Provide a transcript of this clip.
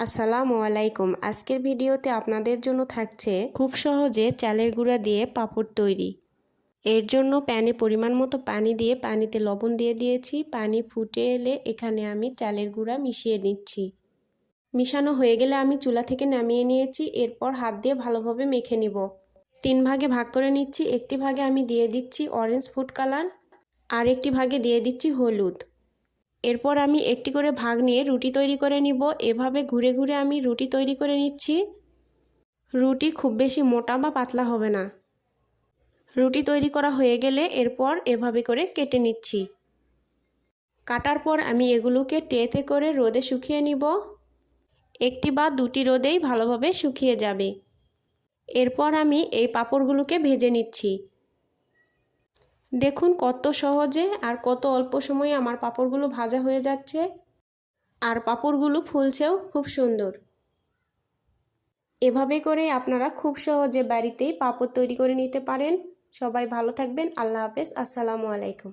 আসসালামু আলাইকুম। আজকের ভিডিওতে আপনাদের জন্য থাকছে খুব সহজে চালের গুঁড়া দিয়ে পাপড় তৈরি। এর জন্য প্যানে পরিমাণ মতো পানি দিয়ে পানিতে লবণ দিয়ে দিয়েছি। পানি ফুটে এলে এখানে আমি চালের গুঁড়া মিশিয়ে নিচ্ছি। মিশানো হয়ে গেলে আমি চুলা থেকে নামিয়ে নিয়েছি। এরপর হাত দিয়ে ভালোভাবে মেখে নিব। তিন ভাগে ভাগ করে নিচ্ছি। একটি ভাগে আমি দিয়ে দিচ্ছি অরেঞ্জ ফুড কালার আর একটি ভাগে দিয়ে দিচ্ছি হলুদ। এরপর আমি একটি করে ভাগ নিয়ে রুটি তৈরি করে নিব। এভাবে ঘুরে ঘুরে আমি রুটি তৈরি করে নিচ্ছি। রুটি খুব বেশি মোটা বা পাতলা হবে না। রুটি তৈরি করা হয়ে গেলে এরপর এভাবে করে কেটে নিচ্ছি। কাটার পর আমি এগুলোকে টেতে করে রোদে শুকিয়ে নিব। একটি বা দুটি রোদেই ভালোভাবে শুকিয়ে যাবে। এরপর আমি এই পাঁপড়গুলোকে ভেজে নিচ্ছি। দেখুন কত সহজে আর কত অল্প সময়ে আমার পাপড়গুলো ভাজা হয়ে যাচ্ছে। আর পাপড়গুলো ফুলছেও খুব সুন্দর। এভাবে করে আপনারা খুব সহজে বাড়িতেই পাপড় তৈরি করে নিতে পারেন। সবাই ভালো থাকবেন। আল্লাহ হাফেজ। আসসালামু আলাইকুম।